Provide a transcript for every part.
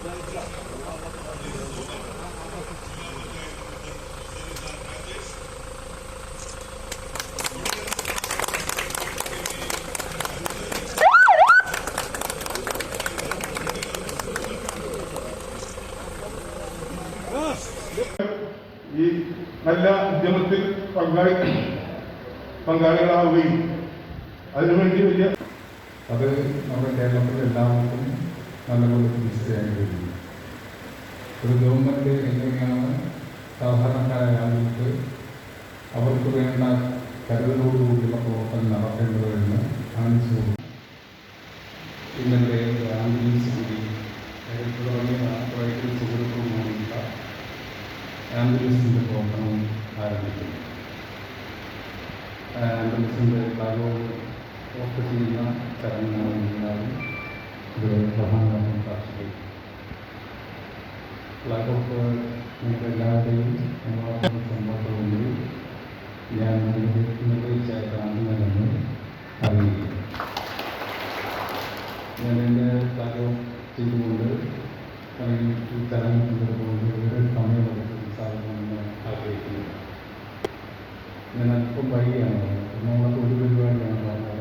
ഈ നല്ല ഉദ്യമത്തിൽ പങ്കാളി പങ്കാളികളാവുകയും അതിനുവേണ്ടി വലിയ അത് നമ്മുടെ കേരളത്തിലെ എല്ലാവർക്കും നല്ലപോലെ തിരിച്ചറിയാൻ കഴിയും ഒരു ഗവൺമെന്റ് എങ്ങനെയാണ് സാധാരണക്കാരായ ആളുകൾക്ക് അവർക്ക് വേണ്ട കരുതലോടുകൂടിയുള്ള പ്രവർത്തനം നടത്തേണ്ടതെന്ന് കാണിച്ചു കൊടുക്കും ഇന്നത്തെ ആംബുലൻസ് കൂടി നേരത്തെ തുടങ്ങിയ വൈദ്യുതി സുഹൃത്തുക്കളുമുള്ള ആംബുലൻസിന്റെ പ്രവർത്തനം ആരംഭിക്കുന്നു. ആംബുലൻസിന്റെ ഭാഗവും ഒക്കെ ചെയ്യുന്ന ചടങ്ങാണ് ഇന്നാലും ഫ്ലാഗ് ഓഫ് നിങ്ങൾക്ക് എല്ലാവരുടെയും സമ്പർക്കമുണ്ട് ഞാൻ നിർവഹിച്ചായിട്ടാണ് എന്ന് അറിയിക്കുന്നു. ഞാൻ എന്റെ ഫ്ലാഗ് ഓഫ് ചെയ്തുകൊണ്ട് അല്ലെങ്കിൽ ഈ ചടങ്ങ് പങ്കെടുത്തുകൊണ്ട് ഒരു സമയമെടുത്ത് സാധിക്കണമെന്ന് ആഗ്രഹിക്കുന്നു. ഞാൻ അല്പം വൈകിയാണ് നമ്മളൊക്കെ ഒരു പരിപാടിയാണ് കൊടകര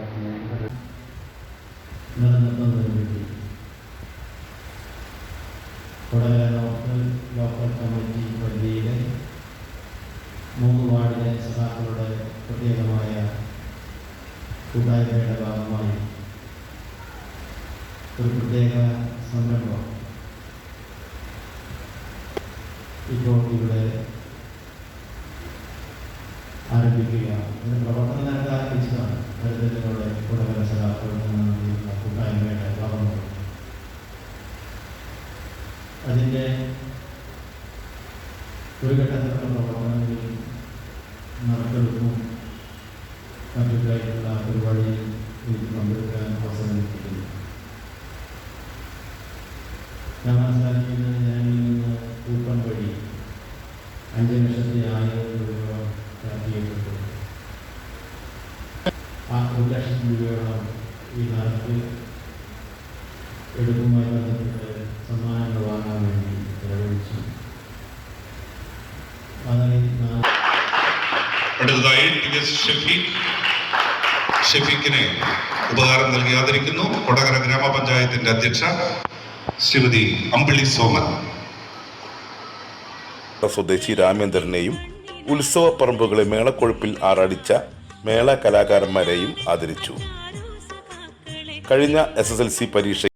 നോർത്ത് ലോക്കൽ കമ്മിറ്റി പരിധിയിലെ മൂന്ന് വാർഡിലെ സഖാക്കളുടെ പ്രത്യേകമായ പ്രത്യേക സംരംഭം ഇപ്പോൾ ഇവിടെ ആരംഭിക്കുക ഇതിന് പ്രവർത്തനം നേരത്തെ ആരംഭിച്ചതാണ് ദരിദ്രരുടെ കുടകര സഖാക്കൾ എന്ന കൂട്ടായ്മയുടെ അതിന്റെ ഒരു ഘട്ടത്തിലുള്ള പ്രവർത്തനങ്ങളിൽ നറുക്കെടുപ്പും മറ്റൊക്കെയായിട്ടുള്ള പരിപാടിയിൽ എനിക്ക് പങ്കെടുക്കാൻ അവസരം ലഭിക്കുന്നു കാണാൻ സാധിക്കുന്നത് ഞാൻ ഇന്ന് കൂപ്പൺ വഴി അഞ്ച് ലക്ഷത്തി ആയിരം രൂപ ചാർജ് ആ ഒരു ലക്ഷം രൂപയോളം ഈ നാട്ടിൽ എടുക്കുമായി ബന്ധപ്പെട്ട് അടുത്തതായി ടി എസ് ഷഫീഖ് ഷഫീഖിനെ ഉപഹാരം നൽകി ആദരിക്കുന്നു കൊടകര ഗ്രാമപഞ്ചായത്തിന്റെ അധ്യക്ഷ ശ്രീമതി അമ്പിളി സോമൻ. സ്വദേശി രാമേന്ദ്രനെയും ഉത്സവ പറമ്പുകളെ മേളക്കൊഴുപ്പിൽ ആറാടിച്ച മേള കലാകാരന്മാരെയും ആദരിച്ചു. കഴിഞ്ഞ എസ് എസ് എൽ സി പരീക്ഷ